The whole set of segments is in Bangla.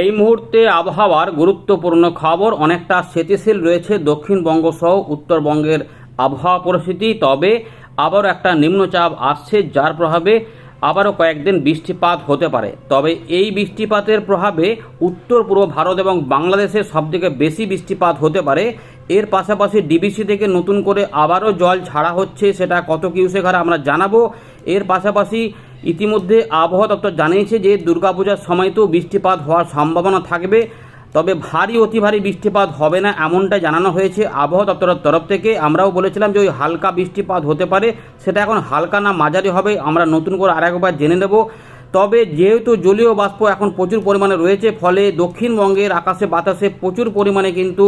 এই মুহূর্তে আবহাওয়ার গুরুত্বপূর্ণ খবর অনেকটা স্থিতিশীল রয়েছে দক্ষিণবঙ্গ সহ উত্তরবঙ্গের আবহাওয়া পরিস্থিতি। তবে আবারও একটা নিম্নচাপ আসছে, যার প্রভাবে আবারও কয়েকদিন বৃষ্টিপাত হতে পারে। তবে এই বৃষ্টিপাতের প্রভাবে উত্তর, পূর্ব ভারত এবং বাংলাদেশে সবথেকে বেশি বৃষ্টিপাত হতে পারে। এর পাশাপাশি ডিবিসি থেকে নতুন করে আবারও জল ছাড়া হচ্ছে, সেটা কত কিউসেক হারে আমরা জানাব। এর পাশাপাশি ইতিমধ্যে আবহাওয়া দপ্তর জানিয়েছে যে দুর্গাপূজার তো বৃষ্টিপাত হওয়ার সম্ভাবনা থাকবে, তবে ভারী, অতি ভারী বৃষ্টিপাত হবে না এমনটাই জানানো হয়েছে আবহাওয়া দপ্তরের তরফ থেকে। আমরাও বলেছিলাম যে ওই হালকা বৃষ্টিপাত হতে পারে, সেটা এখন হালকা না মাঝারি হবে, আমরা নতুন করে আরেকবার জেনে নেব। তবে যেহেতু জলীয় বাষ্প এখন প্রচুর পরিমাণে রয়েছে, ফলে দক্ষিণবঙ্গের আকাশে বাতাসে প্রচুর পরিমাণে কিন্তু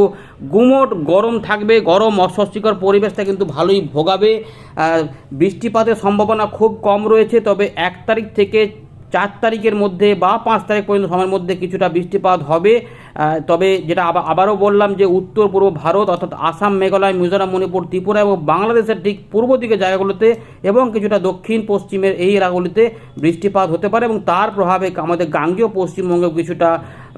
গুমোট গরম থাকবে। গরম অস্বস্তিকর পরিবেশটা কিন্তু ভালোই ভোগাবে। বৃষ্টিপাতের সম্ভাবনা খুব কম রয়েছে, তবে এক তারিখ থেকে চার তারিখের মধ্যে বা পাঁচ তারিখ পর্যন্ত সময়ের মধ্যে কিছুটা বৃষ্টিপাত হবে। তবে যেটা আবার আবারও বললাম যে উত্তর পূর্ব ভারত অর্থাৎ আসাম, মেঘালয়, মিজোরাম, মণিপুর, ত্রিপুরা এবং বাংলাদেশের ঠিক পূর্ব দিকের জায়গাগুলোতে এবং কিছুটা দক্ষিণ, পশ্চিমের এই এলাকাগুলিতে বৃষ্টিপাত হতে পারে এবং তার প্রভাবে আমাদের গাঙ্গেয় পশ্চিমবঙ্গেও কিছুটা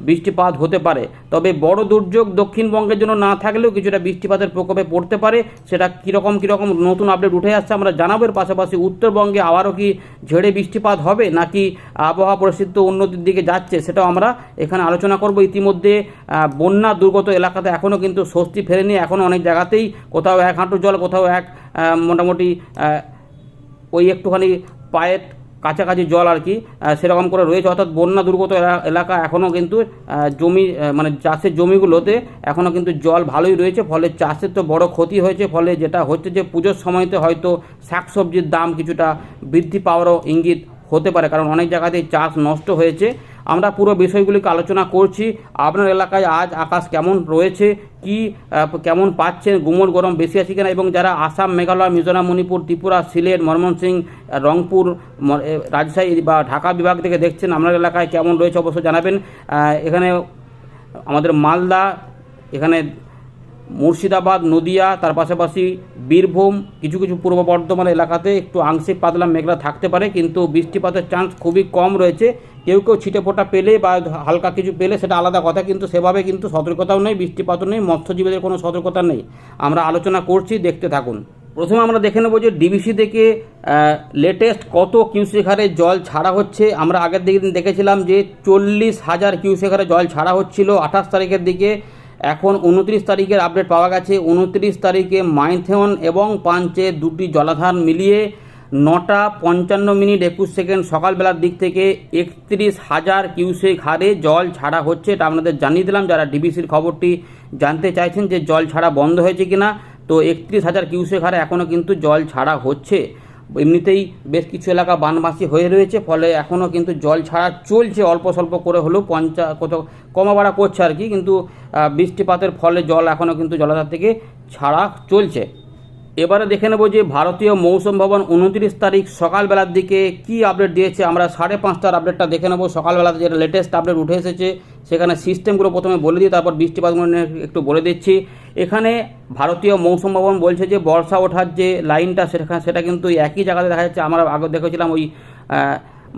বৃষ্টিপাত হতে পারে। তবে বড় দুর্যোগ দক্ষিণবঙ্গের জন্য না থাকলেও কিছুটা বৃষ্টিপাতের প্রকোপে পড়তে পারে। সেটা কীরকম কীরকম নতুন আপডেট উঠে আসছে আমরা জানাব। এর পাশাপাশি উত্তরবঙ্গে আবারও কি ঝেড়ে বৃষ্টিপাত হবে নাকি আবহাওয়া পরিস্থিতি উন্নতির দিকে যাচ্ছে সেটাও আমরা এখানে আলোচনা করব। ইতিমধ্যে বন্যা দুর্গত এলাকাতে এখনও কিন্তু স্বস্তি ফেরেনি। এখনও অনেক জায়গাতেই কোথাও এক হাঁটু জল, কোথাও এক মোটামুটি ওই একটুখানি পায়ের কাছাকাছি জল আর কি সেরকম করে রয়েছে। অর্থাৎ বন্যা দুর্গত এলা- এলাকা এখনও কিন্তু জমি মানে চাষের জমিগুলোতে এখনও কিন্তু জল ভালোই রয়েছে। ফলে চাষের তো বড় ক্ষতি হয়েছে। ফলে যেটা হচ্ছে যে পুজোর সময়তে হয়তো শাকসবজির দাম কিছুটা বৃদ্ধি পাওয়ারও ইঙ্গিত হতে পারে। কারণ অনেক জায়গাতেই চাষ নষ্ট হয়েছে। আমরা পুরো বিষয়গুলিকে আলোচনা করছি। আপনার এলাকায় আজ আকাশ কেমন রয়েছে? কি কেমন পাচ্ছেন? গুমর গরম বেশি আছে কিনা? এবং যারা আসাম, মেঘালয়, মিজোরাম, মণিপুর, ত্রিপুরা, সিলেট, ময়মনসিংহ রংপুর রাজশাহী বা ঢাকা বিভাগ থেকে দেখছেন আপনার এলাকায় কেমন রয়েছে অবশ্যই জানাবেন। এখানে আমাদের মালদা, এখানে মুর্শিদাবাদ, নদিয়া, তার পাশাপাশি বীরভূম, কিছু কিছু পূর্ব বর্ধমান এলাকাতে একটু আংশিক পাতলা মেঘলা থাকতে পারে, কিন্তু বৃষ্টিপাতের চান্স খুবই কম রয়েছে। কেউ কেউ ছিটে ফোটা পেলে বা হালকা কিছু পেলে সেটা আলাদা কথা, কিন্তু সেভাবে কিন্তু সতর্কতাও নেই, বৃষ্টিপাতও নেই, মৎস্যজীবীদের কোনো সতর্কতা নেই। আমরা আলোচনা করছি, দেখতে থাকুন। প্রথমে আমরা দেখে নেব যে ডিবিসি থেকে লেটেস্ট কত কিউসেক হারে জল ছাড়া হচ্ছে। আমরা আগের দিন দেখেছিলাম যে চল্লিশ হাজার কিউসেক হারে জল ছাড়া হচ্ছিল আঠাশ তারিখের দিকে। এখন উনত্রিশ তারিখের আপডেট পাওয়া গেছে। উনত্রিশ তারিখে মাইথেন এবং পাঞ্চে দুটি জলাধার মিলিয়ে নটা পঞ্চান্ন মিনিট একুশ সেকেন্ড সকালবেলার দিক থেকে একত্রিশ হাজার কিউসেক হারে জল ছাড়া হচ্ছে। এটা আপনাদের জানিয়ে দিলাম। যারা ডিবিসির খবরটি জানতে চাইছেন যে জল ছাড়া বন্ধ হয়েছে কিনা, তো একত্রিশ হাজার কিউসেক হারে এখনও কিন্তু জল ছাড়া হচ্ছে। এমনিতেই বেশ কিছু এলাকা বানবাসী হয়ে রয়েছে, ফলে এখনও কিন্তু জল ছাড়া চলছে, অল্প স্বল্প করে হলেও পঞ্চা, কত কমা বাড়া করছে আর কি। কিন্তু বৃষ্টিপাতের ফলে জল এখনও কিন্তু জলাধার থেকে ছাড়া চলছে। এবারে দেখে নেব যে ভারতীয় মৌসুম ভবন উনত্রিশ তারিখ সকালবেলার দিকে কি আপডেট দিয়েছে। আমরা সাড়ে পাঁচটার আপডেটটা দেখে নেব। সকালবেলাতে যেটা লেটেস্ট আপডেট উঠে এসেছে, সেখানে সিস্টেমগুলো প্রথমে বলে দিই, তারপর বৃষ্টিপাতগুলো একটু বলে দিচ্ছি। এখানে ভারতীয় মৌসুম ভবন বলছে যে, বর্ষা ওঠার যে লাইনটা সেটা সেটা কিন্তু একই জায়গাতে দেখা যাচ্ছে। আমরা আগে দেখেছিলাম ওই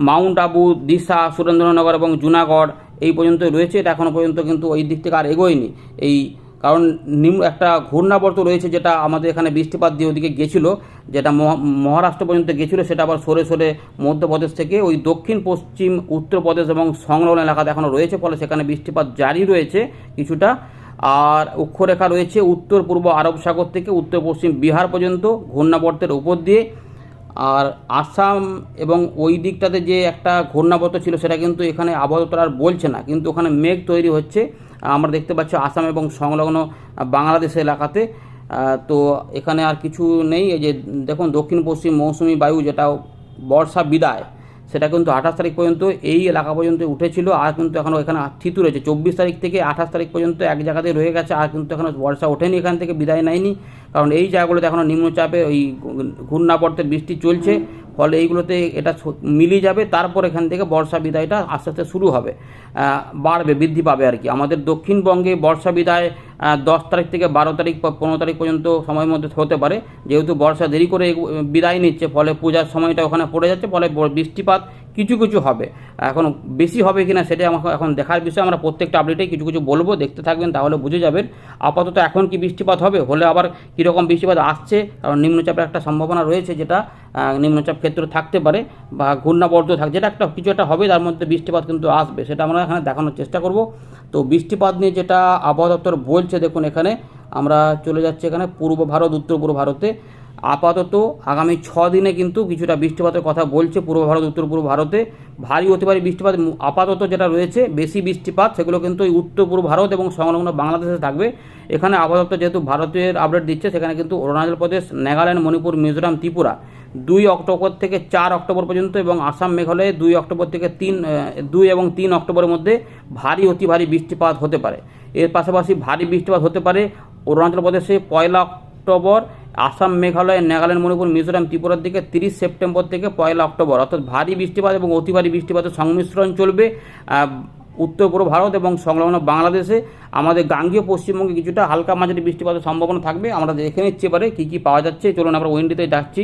মাউন্ট আবু, দিশা, সুরেন্দ্রনগর এবং জুনাগড় এই পর্যন্ত রয়েছে। এটা এখনও পর্যন্ত কিন্তু ওই দিক থেকে আর এগোয়নি। এই কারণ নিম্ন একটা ঘূর্ণাবর্ত রয়েছে যেটা আমাদের এখানে বৃষ্টিপাত দিয়ে ওদিকে গেছিল, যেটা মহা- মহারাষ্ট্র পর্যন্ত গেছিল, সেটা আবার সরে সরে মধ্যপ্রদেশ থেকে। ওই দক্ষিণ, পশ্চিম, উত্তরপ্রদেশ এবং সংলগ্ন এলাকাতে এখনও রয়েছে, ফলে সেখানে বৃষ্টিপাত জারি রয়েছে কিছুটা। আর অক্ষরেখা রয়েছে উত্তর, পূর্ব আরব সাগর থেকে, উত্তর, পশ্চিম বিহার পর্যন্ত ঘূর্ণাবর্তের উপর দিয়ে। আর আসাম এবং ওই দিকটাতে যে একটা ঘূর্ণাবর্ত ছিল, সেটা কিন্তু এখানে আপাতত আর বলছে না, কিন্তু ওখানে মেঘ তৈরি হচ্ছে। আমরা দেখতে পাচ্ছি আসাম এবং সংলগ্ন বাংলাদেশ এলাকাতে। তো এখানে আর কিছু নেই, এই যে দেখুন, দক্ষিণ, পশ্চিম মৌসুমি বায়ু যেটা বর্ষা বিদায়, সেটা কিন্তু আঠাশ তারিখ পর্যন্ত এই এলাকা পর্যন্ত উঠেছিল, আর কিন্তু এখনও এখানে থিতু রয়েছে। চব্বিশ তারিখ থেকে আঠাশ তারিখ পর্যন্ত এক জায়গাতে রয়ে গেছে, আর কিন্তু এখনও বর্ষা ওঠেনি, এখান থেকে বিদায় নেয়নি। কারণ এই জায়গাগুলোতে এখনও নিম্নচাপে ওই ঘূর্ণাবর্তের বৃষ্টি চলছে, ফলে এইগুলোতে এটা মিলিয়ে যাবে, তারপর এখান থেকে বর্ষা বিদায়টা আস্তে আস্তে শুরু হবে বাড়বে, বৃদ্ধি পাবে আর কি। আমাদের দক্ষিণবঙ্গে বর্ষা বিদায় দশ তারিখ থেকে বারো তারিখ বা পনেরো তারিখ পর্যন্ত সময়ের মধ্যে হতে পারে। যেহেতু বর্ষা দেরি করে বিদায় নিচ্ছে, ফলে পূজার সময়টা ওখানে পড়ে যাচ্ছে, ফলে বৃষ্টিপাত কিছু কিছু হবে। এখন বেশি হবে কি না সেটা আমাকে এখন দেখার বিষয়। আমরা প্রত্যেকটা আপডেটেই কিছু কিছু বলব, দেখতে থাকবেন, তাহলে বুঝে যাবেন। আপাতত এখন কি বৃষ্টিপাত হবে? হলে আবার কীরকম বৃষ্টিপাত আসছে? কারণ নিম্নচাপের একটা সম্ভাবনা রয়েছে যেটা নিম্নচাপ ক্ষেত্র থাকতে পারে বা ঘূর্ণাবর্ত থাক, যেটা একটা কিছু একটা হবে, তার মধ্যে বৃষ্টিপাত কিন্তু আসবে। সেটা আমরা এখানে দেখানোর চেষ্টা করব। তো বৃষ্টিপাত নিয়ে যেটা আবহাওয়া দপ্তর বলছে, দেখুন এখানে আমরা চলে যাচ্ছি এখানে পূর্ব ভারত, উত্তর পূর্ব ভারতে। আপাতত আগামী ছ দিনে কিন্তু কিছুটা বৃষ্টিপাতের কথা বলছে পূর্ব ভারত, উত্তর পূর্ব ভারতে। ভারী অতি ভারী বৃষ্টিপাত আপাতত যেটা রয়েছে, বেশি বৃষ্টিপাত, সেগুলো কিন্তু এই উত্তর পূর্ব ভারত এবং সংলগ্ন বাংলাদেশে থাকবে। এখানে আপাতত যেহেতু ভারতের আপডেট দিচ্ছে, সেখানে কিন্তু অরুণাচল প্রদেশ, নাগাল্যান্ড, মণিপুর, মিজোরাম, ত্রিপুরা। দুই অক্টোবর থেকে চার অক্টোবর পর্যন্ত এবং আসাম, মেঘালয়ে দুই অক্টোবর থেকে তিন দুই এবং তিন অক্টোবরের মধ্যে ভারী অতি ভারী বৃষ্টিপাত হতে পারে। এর পাশাপাশি ভারী বৃষ্টিপাত হতে পারে অরুণাচল প্রদেশে পয়লা অক্টোবর আসাম, মেঘালয়, নাগাল্যান্ড, মণিপুর, মিজোরাম, ত্রিপুরার দিকে তিরিশ সেপ্টেম্বর থেকে পয়লা অক্টোবর। অর্থাৎ ভারী বৃষ্টিপাত এবং অতি ভারী বৃষ্টিপাতের সংমিশ্রণ চলবে উত্তর পূর্ব ভারত এবং সংলগ্ন বাংলাদেশে। আমাদের গাঙ্গীয় পশ্চিমবঙ্গে কিছুটা হালকা মাঝারি বৃষ্টিপাতের সম্ভাবনা থাকবে। আমরা দেখে নিচ্ছি এবারে কী কী পাওয়া যাচ্ছে। চলুন আমরা উইন্ডিতে যাচ্ছি।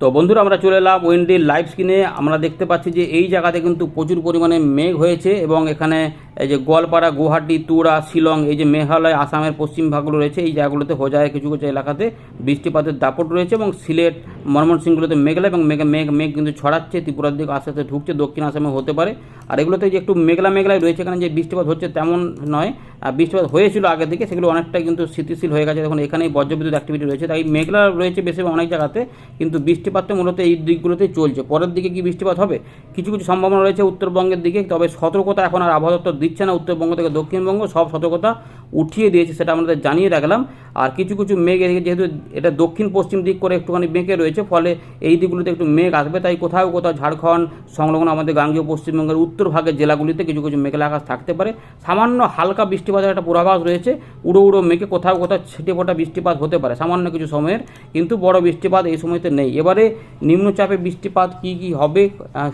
তো বন্ধুরা, আমরা চলে এলাম উইন্ডির লাইভ স্ক্রিনে। আমরা দেখতে পাচ্ছি যে এই জায়গাতে কিন্তু প্রচুর পরিমাণে মেঘ হয়েছে এবং এখানে এই যে গোয়ালপাড়া, গুয়াহাটি, তুরা, শিলং, এই যে মেঘালয়, আসামের পশ্চিম ভাগগুলো রয়েছে, এই জায়গাগুলোতে হোজায় কিছু কিছু এলাকাতে বৃষ্টিপাতের দাপট রয়েছে এবং সিলেট, ময়মনসিংহগুলোতে মেঘলা এবং মেঘ মেঘ মেঘ কিন্তু ছড়াচ্ছে, ত্রিপুরার দিকে আস্তে আস্তে ঢুকছে, দক্ষিণ আসামে হতে পারে। আর এগুলোতে যে একটু মেঘলা মেঘলাই রয়েছে, এখানে যে বৃষ্টিপাত হচ্ছে তেমন নয়। আর বৃষ্টিপাত হয়েছিল আগে থেকে, সেগুলো অনেকটাই কিন্তু স্থিতিশীল হয়ে গেছে। দেখুন এখানেই বজ্রবিদ্যুৎ অ্যাক্টিভিটি রয়েছে, তাই মেঘলা রয়েছে বেশি অনেক জায়গাতে, কিন্তু বৃষ্টিপাতটা মূলত এই দিকগুলোতেই চলছে। পরের দিকে কি বৃষ্টিপাত হবে? কিছু কিছু সম্ভাবনা রয়েছে উত্তরবঙ্গের দিকে, তবে সতর্কতা এখন আর আবহাওয়া দপ্তর দিচ্ছে না উত্তরবঙ্গ থেকে দক্ষিণবঙ্গ সব সতর্কতা উঠিয়ে দিয়েছে সেটা আমাদের জানিয়ে রাখলাম। আর কিছু কিছু মেঘ এদিকে যেহেতু এটা দক্ষিণ পশ্চিম দিক করে একটুখানি মেঘে রয়েছে, ফলে এই দিকগুলোতে একটু মেঘ আসবে, তাই কোথাও কোথাও ঝাড়খণ্ড, সংলগ্ন আমাদের গাঙ্গীয় পশ্চিমবঙ্গের উত্তর ভাগের জেলাগুলিতে কিছু কিছু মেঘলা আকাশ থাকতে পারে। সামান্য হালকা বৃষ্টিপাতের একটা পূর্বাভাস রয়েছে, উড়ো উড়ো মেঘে কোথাও কোথাও ছিটে ফোটা বৃষ্টিপাত হতে পারে, সামান্য কিছু সময়ের, কিন্তু বড় বৃষ্টিপাত এই সময়তে নেই। এবারে নিম্নচাপে বৃষ্টিপাত কি কি হবে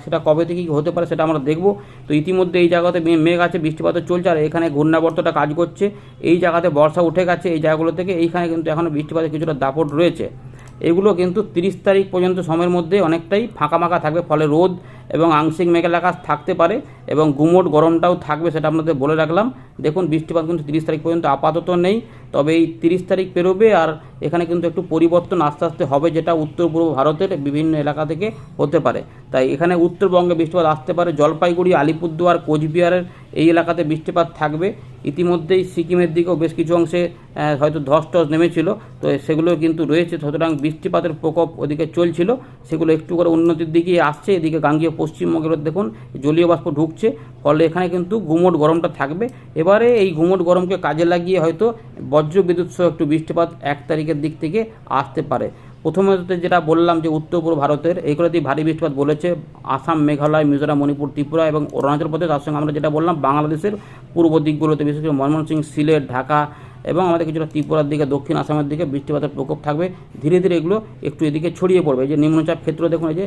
সেটা কবে থেকে কী হতে পারে সেটা আমরা দেখব। তো ইতিমধ্যে এই জায়গাতে মেঘ আছে বৃষ্টিপাত চলছে, আর এখানে ঘূর্ণাবর্তটা কাজ করছে। এই জায়গাতে বর্ষা উঠে গেছে, এই জায়গাগুলো থেকে এইখানে কিন্তু এখনও বৃষ্টিপাতের কিছুটা দাপট রয়েছে। এগুলো কিন্তু তিরিশ তারিখ পর্যন্ত সময়ের মধ্যে অনেকটাই ফাঁকা ফাঁকা থাকবে। ফলে রোদ এবং আংশিক মেঘলা আকাশ থাকতে পারে এবং গুমোট গরমটাও থাকবে সেটা আপনাদের বলে রাখলাম। দেখুন, বৃষ্টিপাত কিন্তু তিরিশ তারিখ পর্যন্ত আপাতত নেই, তবে এই তিরিশ তারিখ পেরোবে আর এখানে কিন্তু একটু পরিবর্তন আস্তে আস্তে হবে যেটা উত্তর পূর্ব ভারতের বিভিন্ন এলাকা থেকে হতে পারে। তাই এখানে উত্তরবঙ্গে বৃষ্টিপাত আসতে পারে, জলপাইগুড়ি, আলিপুরদুয়ার, কোচবিহারের এই এলাকাতে বৃষ্টিপাত থাকবে। ইতিমধ্যেই সিকিমের দিকেও বেশ কিছু অংশে হয়তো ধস টস নেমেছিল, তো সেগুলো কিন্তু রয়েছে। সুতরাং বৃষ্টিপাতের প্রকোপ ওদিকে চলছিল, সেগুলো একটু করে উন্নতির দিকে আসছে। এদিকে গাঙ্গীয় পশ্চিমবঙ্গের দেখুন, জলীয় বাষ্প ঢুকছে, ফলে এখানে কিন্তু গুমোট গরমটা থাকবে। এবারে এই গুমোট গরমকে কাজে লাগিয়ে হয়তো বজ্র বিদ্যুৎ সহ একটু বৃষ্টিপাত এক তারিখের দিক থেকে আসতে পারে। প্রথমত যেটা বললাম যে উত্তর পূর্ব ভারতের এইগুলোতেই ভারী বৃষ্টিপাত বলেছে আসাম, মেঘালয়, মিজোরাম, মণিপুর, ত্রিপুরা এবং অরুণাচল প্রদেশ। তার সঙ্গে আমরা যেটা বললাম, বাংলাদেশের পূর্ব দিকগুলোতে, বিশেষ করে ময়মনসিংহ, সিলেট, ঢাকা এবং আমাদের কিছুটা ত্রিপুরার দিকে, দক্ষিণ আসামের দিকে বৃষ্টিপাতের প্রকোপ থাকবে। ধীরে ধীরে এগুলো একটু এদিকে ছড়িয়ে পড়বে। যে নিম্নচাপ ক্ষেত্র দেখুন, এই যে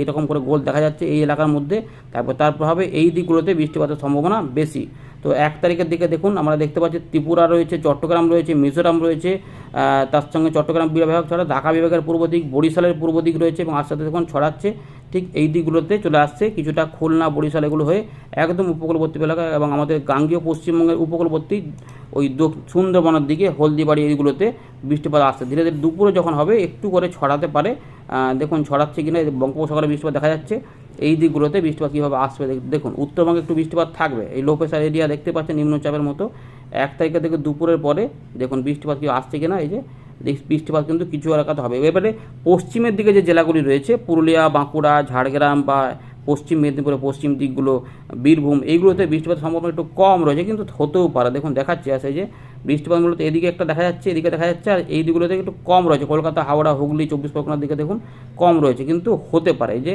এইরকম করে গোল দেখা যাচ্ছে এই এলাকার মধ্যে। তারপর তার প্রভাবে এই দিকগুলোতে বৃষ্টিপাতের সম্ভাবনা বেশি। তো এক তারিখের দিকে দেখুন, আমরা দেখতে পাচ্ছি ত্রিপুরা রয়েছে, চট্টগ্রাম রয়েছে, মিজোরাম রয়েছে তার সঙ্গে চট্টগ্রাম বিভাগ ছাড়া ঢাকা বিভাগের পূর্ব দিক, বরিশালের পূর্ব দিক রয়েছে এবং আস্তে আস্তে দেখুন ছড়াচ্ছে। ঠিক এই দিকগুলোতে চলে আসছে। কিছুটা খুলনা, বরিশাল এগুলো হয়ে একদম উপকূলবর্তী এলাকা এবং আমাদের গাঙ্গীয় পশ্চিমবঙ্গের উপকূলবর্তী ওই সুন্দরবনের দিকে, হলদিবাড়ি এইগুলোতে বৃষ্টিপাত আসছে। ধীরে ধীরে দুপুরে যখন হবে, একটু করে ছড়াতে পারে। দেখুন ছড়াচ্ছে কিনা বঙ্গোপসাগরে বৃষ্টিপাত দেখা যাচ্ছে। এই দিকগুলোতে বৃষ্টিপাত কীভাবে আসবে দেখুন, উত্তরবঙ্গে একটু বৃষ্টিপাত থাকবে। এই লো প্রেশার এরিয়া দেখতে পাচ্ছেন, নিম্নচাপের মতো। এক তারিখের থেকে দুপুরের পরে দেখুন বৃষ্টিপাত কি আসছে কিনা, এই যে বৃষ্টিপাত কিন্তু কিছু এলাকাতে হবে। এবারে পশ্চিমের দিকে যে জেলাগুলি রয়েছে, পুরুলিয়া, বাঁকুড়া, ঝাড়গ্রাম বা পশ্চিম মেদিনীপুরের পশ্চিম দিকগুলো বীরভূম, এইগুলোতে বৃষ্টিপাত সম্ভাবনা একটু কম রয়েছে, কিন্তু হতেও পারে। দেখুন, দেখাচ্ছে আসে যে বৃষ্টিপাত মূলত এদিকে একটা দেখা যাচ্ছে, এদিকে দেখা যাচ্ছে, আর এই দিকগুলোতে একটু কম রয়েছে। কলকাতা, হাওড়া, হুগলি, চব্বিশ পরগনার দিকে দেখুন, কম রয়েছে, কিন্তু হতে পারে। যে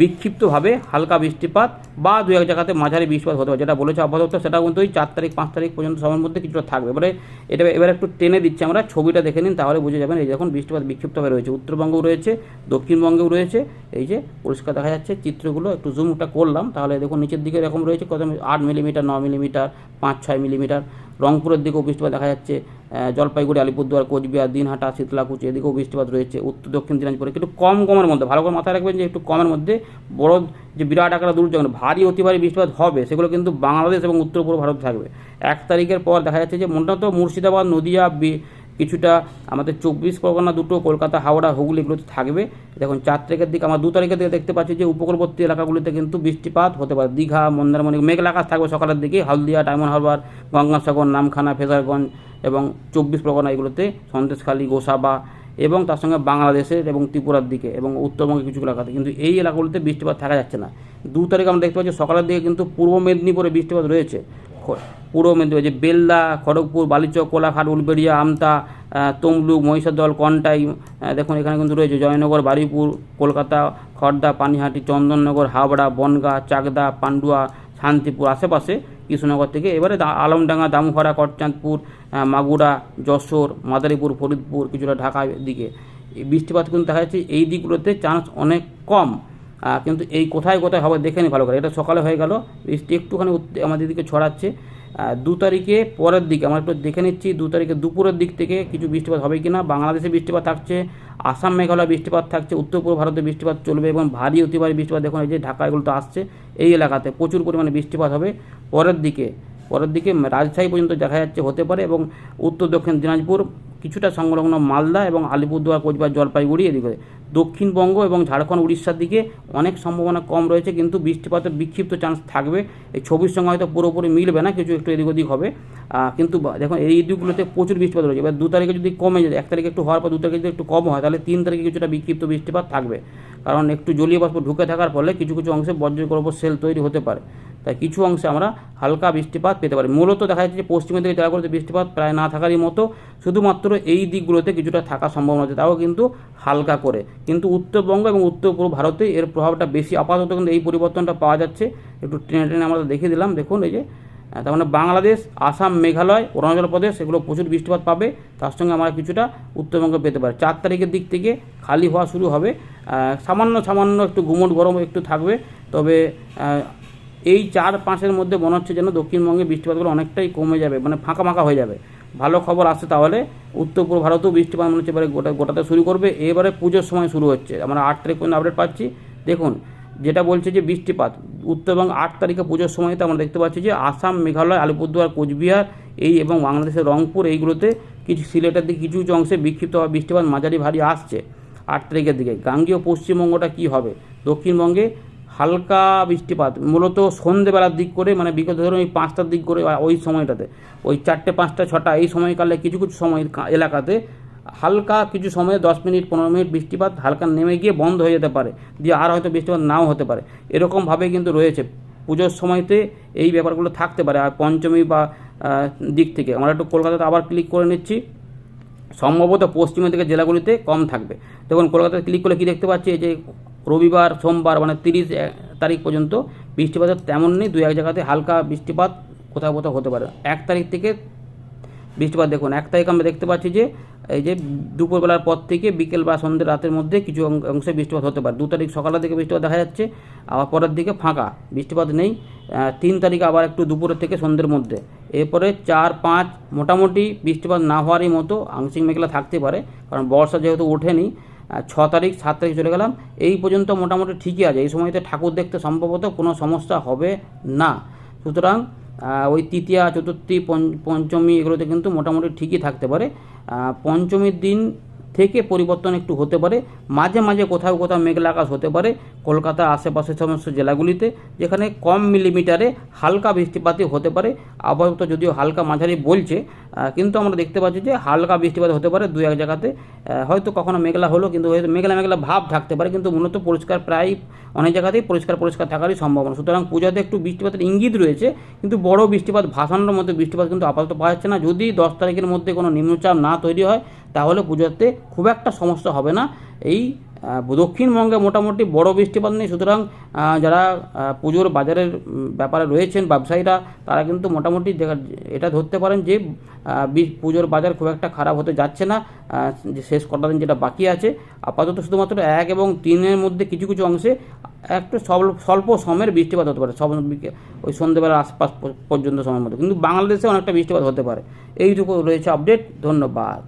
বিক্ষিপ্তভাবে হালকা বৃষ্টিপাত বা দু এক জায়গাতে মাঝারি বৃষ্টিপাত হতে পারে, যেটা বলেছে দপ্তর সেটা কিন্তু ওই চার তারিখ, পাঁচ তারিখ পর্যন্ত সময়ের মধ্যে কিছুটা থাকবে। এবারে এটা এবার একটু টেনে দিচ্ছি আমরা, ছবিটা দেখে নিন, তাহলে বুঝে যাবেন। এই দেখুন, বৃষ্টিপাত বিক্ষিপ্তভাবে রয়েছে, উত্তরবঙ্গেও রয়েছে, দক্ষিণবঙ্গেও রয়েছে। এই যে পরিষ্কার দেখা যাচ্ছে, চিত্রগুলো, একটু জুমটা করলাম, তাহলে দেখুন, নিচের দিকে এরকম রয়েছে কত আট মিলিমিটার ন মিলিমিটার পাঁচ ছয় মিলিমিটার রংপুরের দিকেও বৃষ্টিপাত দেখা যাচ্ছে জলপাইগুড়ি আলিপুরদুয়ার কোচবিহার দিনহাটা শীতলাকুচি এদিকেও বৃষ্টিপাত রয়েছে উত্তর দক্ষিণ দিনাজপুরে। একটু কম কমের মধ্যে ভালো করে মাথায় রাখবেন যে একটু কমের মধ্যে বড় যে বিরাট আকারে দুর্যোগ না, ভারী অতি ভারী বৃষ্টিপাত হবে সেগুলো কিন্তু বাংলাদেশ এবং উত্তর পূর্ব ভারত থাকবে। এক তারিখের পর দেখা যাচ্ছে যে মোটামুটি মুর্শিদাবাদ নদিয়া কিছুটা আমাদের চব্বিশ পরগনা দুটো, কলকাতা, হাওড়া, হুগলি এগুলোতে থাকবে। দেখুন, চার তারিখের দিকে, আমরা দু তারিখের দিকে দেখতে পাচ্ছি যে উপকূলবর্তী এলাকাগুলিতে কিন্তু বৃষ্টিপাত হতে পারে। দীঘা, মন্দারমণি, মেঘলা আকাশ থাকবে সকালের দিকে। হলদিয়া, ডায়মন্ড হারবার, গঙ্গাসাগর, নামখানা, ফেজারগঞ্জ এবং চব্বিশ পরগনা এগুলোতে সন্দেশখালী, গোসাবা এবং তার সঙ্গে বাংলাদেশের এবং ত্রিপুরার দিকে এবং উত্তরবঙ্গের কিছু এলাকাতে কিন্তু এই এলাকাগুলিতে বৃষ্টিপাত থাকা যাচ্ছে না। দু তারিখ আমরা দেখতে পাচ্ছি সকালের দিকে কিন্তু পূর্ব মেদিনীপুরে বৃষ্টিপাত রয়েছে। পূর্ব মেদিনীপুর যে বেলদা খড়গপুর বালিচক কোলাঘাট উলবেড়িয়া আমতা তমলুক মহিষাদল কন্টাই দেখুন এখানে কিন্তু রয়েছে জয়নগর বারুইপুর কলকাতা খড়দা পানিহাটি চন্দননগর হাওড়া বনগাঁ চাকদা পান্ডুয়া শান্তিপুর আশেপাশে কৃষ্ণনগর থেকে। এবারে আলমডাঙ্গা দামুখরা কটচাঁদপুর আহ, মাগুরা যশোর মাদারীপুর ফরিদপুর কিছুটা ঢাকার দিকে। বৃষ্টিপাত কিন্তু দেখা যাচ্ছে এই দিকগুলোতে চান্স অনেক কম। কিন্তু এই কোথায় কোথায় হবে দেখে নি ভালো করে। এটা সকালে হয়ে গেল, বৃষ্টি একটুখানি আমাদের দিকে ছড়াচ্ছে। দু তারিখে পরের দিকে, আমরা একটু দেখে নিচ্ছি দু তারিখে দুপুরের দিক থেকে কিছু বৃষ্টিপাত হবে কি না বাংলাদেশে বৃষ্টিপাত থাকছে, আসাম মেঘালয় বৃষ্টিপাত থাকছে, উত্তর পূর্ব ভারতে বৃষ্টিপাত চলবে এবং ভারী অতিভারী বৃষ্টিপাত দেখুন, এই যে ঢাকা এগুলো তো আসছে। এই এলাকাতে প্রচুর পরিমাণে বৃষ্টিপাত হবে। পরের দিকে পরের দিকে রাজশাহী পর্যন্ত দেখা যাচ্ছে হতে পারে এবং উত্তর দক্ষিণ দিনাজপুর, কিছুটা সংলগ্ন মালদা এবং আলিপুরদুয়ার, কোচবিহার, জলপাইগুড়ি এদিকে দক্ষিণবঙ্গ এবং ঝাড়খণ্ড, উড়িষ্যার দিকে অনেক সম্ভাবনা কম রয়েছে, কিন্তু বৃষ্টিপাতের বিক্ষিপ্ত চান্স থাকবে। এই ছবির সঙ্গে হয়তো পুরোপুরি মিলবে না, কিছু একটু এদিক ওদিক হবে। কিন্তু দেখুন, এই দিকগুলোতে প্রচুর বৃষ্টিপাত রয়েছে। এবার দু তারিখে যদি কমে যায়, এক তারিখে একটু হওয়ার পর দু তারিখে যদি একটু কম হয়, তাহলে তিন তারিখে কিছুটা বিক্ষিপ্ত বৃষ্টিপাত থাকবে। কারণ একটু জলীয় বাষ্প ঢুকে থাকার ফলে কিছু কিছু অংশে বজ্রগর্ভ সেল তৈরি হতে পারে। তাই কিছু অংশে আমরা হালকা বৃষ্টিপাত পেতে পারি। মূলত দেখা যাচ্ছে যে পশ্চিমের দিকে জেলাগুলোতে বৃষ্টিপাত প্রায় না থাকারই মতো শুধুমাত্র এই দিকগুলোতে কিছুটা থাকা সম্ভাবনা আছে, তাও কিন্তু হালকা করে। কিন্তু উত্তরবঙ্গ এবং উত্তর পূর্ব ভারতে এর প্রভাবটা বেশি। আপাতত কিন্তু এই পরিবর্তনটা পাওয়া যাচ্ছে। একটু ট্রেনে ট্রেনে আমরা দেখিয়ে দিলাম। দেখুন এই যে তার মানে বাংলাদেশ, আসাম, মেঘালয়, অরুণাচল প্রদেশ এগুলো প্রচুর বৃষ্টিপাত পাবে। তার সঙ্গে আমরা কিছুটা উত্তরবঙ্গে পেতে পারি। চার তারিখের দিক থেকে খালি হওয়া শুরু হবে। সামান্য সামান্য একটু গুমট গরম একটু থাকবে। তবে এই চার পাঁচের মধ্যে মনে হচ্ছে যেন দক্ষিণবঙ্গে বৃষ্টিপাতগুলো অনেকটাই কমে যাবে মানে ফাঁকা ফাঁকা হয়ে যাবে। ভালো খবর আসছে তাহলে, উত্তর পূর্ব ভারতেও বৃষ্টিপাত মনে হচ্ছে এবারে গোটা, গোটাতে শুরু করবে। এবারে পুজোর সময় শুরু হচ্ছে। আমরা আট তারিখ পর্যন্ত আপডেট পাচ্ছি। দেখুন, যেটা বলছে যে বৃষ্টিপাত উত্তরবঙ্গ আট তারিখে পুজোর সময়তে আমরা দেখতে পাচ্ছি যে আসাম, মেঘালয়, আলিপুরদুয়ার, কোচবিহার, এই এবং বাংলাদেশের রংপুর, এইগুলোতে কিছু সিলেটের দিকে কিছু কিছু অংশে বিক্ষিপ্ত হওয়া বৃষ্টিপাত মাঝারি ভারী আসছে আট তারিখের দিকে। গাঙ্গীয় পশ্চিমবঙ্গটা কি হবে? দক্ষিণবঙ্গে হালকা বৃষ্টিপাত, মূলত সন্ধেবেলার দিক করে মানে বিগত ধরুন ওই পাঁচটার দিক করে ওই সময়টাতে, ওই চারটে, পাঁচটা, ছটা, এই সময়কালে কিছু কিছু সময় এলাকাতে হালকা কিছু সময়ে দশ মিনিট, পনেরো মিনিট বৃষ্টিপাত হালকা নেমে গিয়ে বন্ধ হয়ে যেতে পারে, দিয়ে আর হয়তো বৃষ্টিপাত নাও হতে পারে। এরকমভাবে কিন্তু রয়েছে। পুজোর সময়তে এই ব্যাপারগুলো থাকতে পারে। আর পঞ্চমী বা দিক থেকে, আমরা একটু কলকাতাতে আবার ক্লিক করে নিচ্ছি। সম্ভবত পশ্চিমের দিকে জেলাগুলিতে কম থাকবে। দেখুন, কলকাতায় ক্লিক করলে কী দেখতে পাচ্ছি? এই যে রবিবার, সোমবার মানে তিরিশ তারিখ পর্যন্ত বৃষ্টিপাতের তেমন নেই দু এক জায়গাতে হালকা বৃষ্টিপাত কোথাও কোথাও হতে পারে। এক তারিখ থেকে বৃষ্টিপাত দেখুন, এক তারিখ আমরা দেখতে পাচ্ছি যে, এই যে দুপুরবেলার পর থেকে বিকেল বা সন্ধ্যে রাতের মধ্যে কিছু অংশে বৃষ্টিপাত হতে পারে। দু তারিখ সকালের দিকে বৃষ্টিপাত দেখা যাচ্ছে, আবার পরের দিকে ফাঁকা, বৃষ্টিপাত নেই। তিন তারিখ আবার একটু দুপুরের থেকে সন্ধ্যের মধ্যে। এরপরে চার, পাঁচ মোটামুটি বৃষ্টিপাত না হওয়ারই মতো আংশিক মেঘলা থাকতে পারে, কারণ বর্ষা যেহেতু ওঠেনি ছ তারিখ, সাত তারিখ চলে গেলাম। এই পর্যন্ত মোটামুটি ঠিকই আছে। এই সময়তে ঠাকুর দেখতে সম্ভবত কোনো সমস্যা হবে না। সুতরাং ওই তৃতীয়া, চতুর্থী পঞ্চ- পঞ্চমী এগুলোতে কিন্তু মোটামুটি ঠিকই থাকতে পারে। পঞ্চমীর দিন থেকে পরিবর্তন একটু হতে পারে। মাঝে মাঝে কোথাও কোথাও মেঘলা আকাশ হতে পারে। কলকাতা আশেপাশের সমস্ত জেলাগুলিতে, যেখানে কম মিলিমিটারে হালকা বৃষ্টিপাতই হতে পারে। আপাতত যদিও হালকা মাঝারি বলছে কিন্তু আমরা দেখতে পাচ্ছি যে হালকা বৃষ্টিপাত হতে পারে দু এক জায়গাতে হয়তো কখনো মেঘলা হলো, কিন্তু হয়তো মেঘলা মেঘলা ভাব থাকতে পারে, কিন্তু মূলত পরিষ্কার প্রায় অনেক জায়গাতেই পরিষ্কার পরিষ্কার থাকারই সম্ভাবনা। সুতরাং পূজাতে একটু বৃষ্টিপাতের ইঙ্গিত রয়েছে, কিন্তু বড় বৃষ্টিপাত, ভাসানোর মতো বৃষ্টিপাত কিন্তু আপাতত পাওয়া যাচ্ছে না। যদি দশ তারিখের মধ্যে কোনো নিম্নচাপ না তৈরি হয়, তাহলে পুজোতে খুব একটা সমস্যা হবে না। এই দক্ষিণবঙ্গে মোটামুটি বড় বৃষ্টিপাত নেই। সুতরাং যারা পুজোর বাজারের ব্যাপারে রয়েছেন ব্যবসায়ীরা, তারা কিন্তু মোটামুটি এটা ধরতে পারেন যে পুজোর বাজার খুব একটা খারাপ হতে যাচ্ছে না। শেষ কটা দিন যেটা বাকি আছে, আপাতত শুধুমাত্র এক এবং তিনের মধ্যে কিছু কিছু অংশে, একটু স্বল্প স্বল্প সময়ের বৃষ্টিপাত হতে পারে। সব ওই সন্ধ্যেবেলার আশপাশ পর্যন্ত সময়ের মধ্যে। কিন্তু বাংলাদেশে অনেকটা বৃষ্টিপাত হতে পারে। এইটুকু রয়েছে আপডেট ধন্যবাদ।